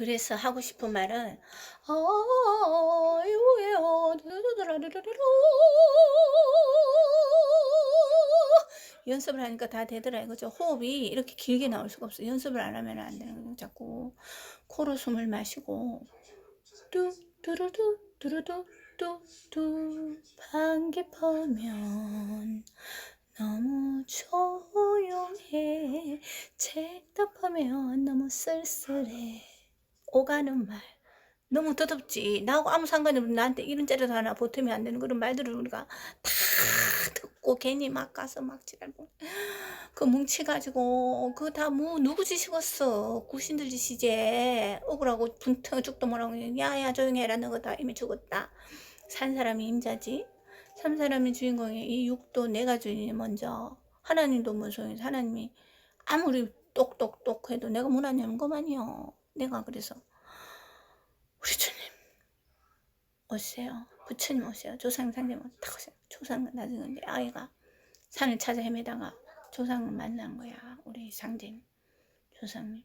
그래서 하고 싶은 말은. 연습을 하니까 다 되더라 이거죠. 호흡이 이렇게 길게 나올 수가 없어. 연습을 안 하면 안 되는 거죠. 자꾸 코로 숨을 마시고 뚜 뚜루두 뚜루두 뚜뚜 반깁하면 너무 조용해 책답하면 너무 쓸쓸해 오가는 말. 너무 더덥지. 나하고 아무 상관이 없는 나한테 이런 자리도 하나 보탬이 안 되는 그런 말들을 우리가 다 듣고 괜히 막 가서 막 지랄고. 그 뭉치가지고 그거 다뭐 누구 짓이겠어? 구신들 짓이지. 억울하고 분탕 죽도 뭐라고 야야 조용히 해라. 너거 다 이미 죽었다. 산 사람이 임자지. 삼 사람이 주인공이 이 육도 내가 주인이 먼저. 하나님도 무소용 하나님이 아무리 똑똑똑 해도 내가 문안 여는 거만요 내가 그래서 우리 주님 오세요. 부처님 오세요. 조상 상님 딱 오세요. 조상 나중에 이제 아이가 산을 찾아 헤매다가 조상을 만난 거야 우리 상제님 조상님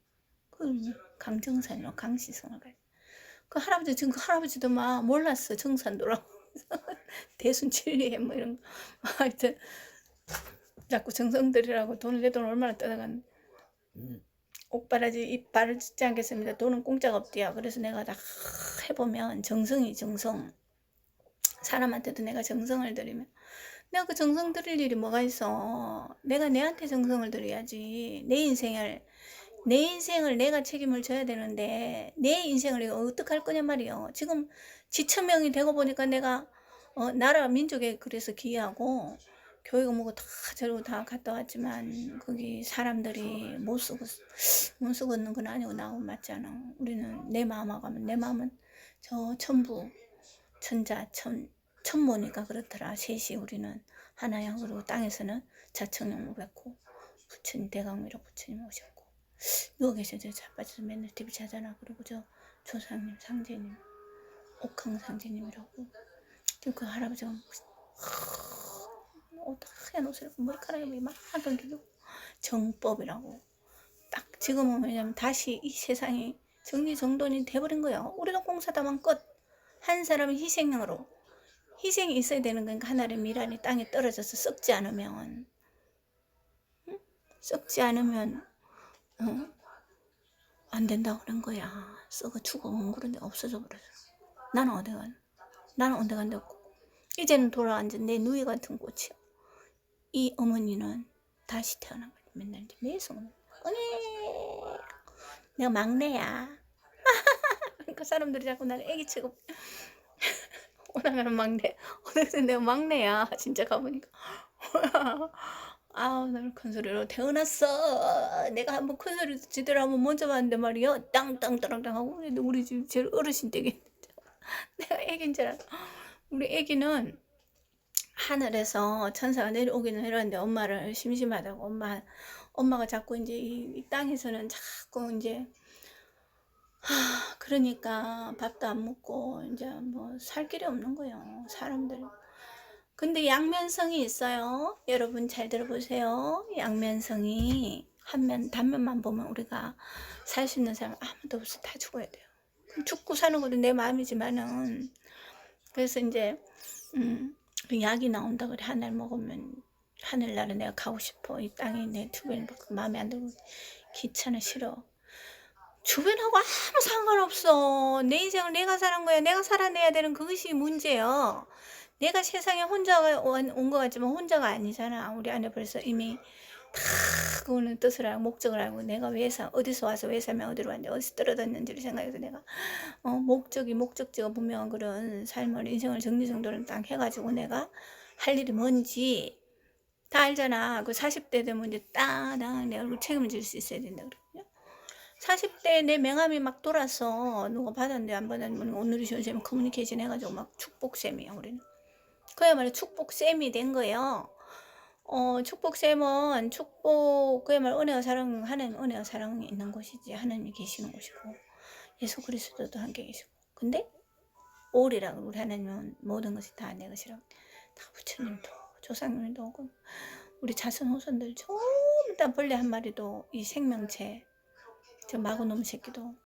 그 강정산이로 강시성을. 가그 할아버지 지금 그 할아버지도 막 몰랐어 정산도라고. 대순 진리에 뭐 이런 거. 하여튼 자꾸 정성들이라고 돈을 내 돈 얼마나 떠나간 옥바라지 이빨을 짓지 않겠습니다. 돈은 공짜가 없대요. 그래서 내가 다 해보면 정성이 정성. 사람한테도 내가 정성을 들이면. 내가 그 정성 들일 일이 뭐가 있어? 내가 내한테 정성을 들여야지. 내 인생을 내 인생을 내가 책임을 져야 되는데 내 인생을 이거 어떡할 거냐 말이요. 지금 지천명이 되고 보니까 내가 어, 나라 민족에 그래서 기여하고 교육 뭐고 다 저러고 다 갔다 왔지만 거기 사람들이 못 쓰고 못 쓰고 있는 건 아니고 나하고 맞잖아. 우리는 내 마음하고 하면 내 마음은 저 천부 천자 천 천모니까 그렇더라. 셋이 우리는 하나야 그리고 땅에서는 자청령 뵙고 부처님 대강미로 부처님 오셨고. 누워 계셔 저 자빠져서 맨날 TV 자잖아. 그리고 저 조상님 상제님 옥황 상제님이라고. 지금 그 할아버지가 어떡해 옷을 머리카락이 막 감기고 정법이라고. 딱 지금은 왜냐면 다시 이 세상이 정리정돈이 돼버린 거예요. 우리도 공사다만 끝 한 사람의 희생으로. 희생이 있어야 되는 거니까 하나의 미란이 땅에 떨어져서 썩지 않으면. 응? 썩지 않으면 어? 안 된다고 그런 거야. 썩어 죽어. 그런데 없어져 버렸어. 나는 어디 간? 나는 어디 간데 없고? 이제는 돌아앉은 내 누이 같은 꽃이야 이 어머니는 다시 태어난 거지. 맨날 매일 언니! 내가 막내야. 그러니까 사람들이 자꾸 나를 애기 취급 오나가는 막내. 오늘은 내가 막내야. 진짜 가보니까. 아우 나를 큰 소리로 태어났어. 내가 한번 큰 소리 지들 한번 먼저 봤는데 말이야. 땅땅땅땅 하고. 근데 우리 집 제일 어르신 댁에 내가 애기인 줄 알아 우리 애기는 하늘에서 천사가 내려오기는 내려왔는데 엄마를 심심하다고 엄마 엄마가 자꾸 이제 이, 이 땅에서는 자꾸 이제 하, 그러니까 밥도 안 먹고 이제 뭐 살 길이 없는 거예요 사람들. 근데 양면성이 있어요. 여러분 잘 들어보세요. 양면성이 한면 단면만 보면 우리가 살 수 있는 사람 아무도 없어 다 죽어야 돼요. 죽고 사는 것도 내 마음이지만은 그래서 이제 음, 그 약이 나온다 그래. 하늘 먹으면 하늘나라 내가 가고 싶어. 이 땅이 내 주변이 막 마음에 안 들고 귀찮아 싫어. 주변하고 아무 상관없어. 내 인생을 내가 사는 거야. 내가 살아내야 되는 그것이 문제예요. 내가 세상에 혼자 온 것 같지만 혼자가 아니잖아. 우리 안에 벌써 이미 다 그거는 뜻을 알고 목적을 알고 내가 왜 사, 어디서 와서 왜 살면 어디로 왔는지 어디서 떨어졌는지를 생각해서 내가 어, 목적이 목적지가 분명한 그런 삶을 인생을 정리정돈을 딱 해가지고 내가 할 일이 뭔지 다 알잖아. 그 40대 되면 이제 따당 내 얼굴 책임을 질수 있어야 된다 그러거든요. 40대 내 명함이 막 돌아서 누가 받았는데 안 받았는데 오늘이 선생님 커뮤니케이션 해가지고 막 축복쌤이야 우리는. 그야말로 축복쌤이 된 거예요 어, 축복 쌤은 축복, 그야말로 은혜와 사랑하는 은혜와 사랑이 있는 곳이지. 하나님이 계시는 곳이고, 예수 그리스도도 함께 계시고. 근데, 올이라고, 우리 하나님은 모든 것이 다 내 것이라고. 다 부처님도, 조상님도 오고, 우리 자손 후손들 전부 다 벌레 한 마리도 이 생명체, 저 마구놈 새끼도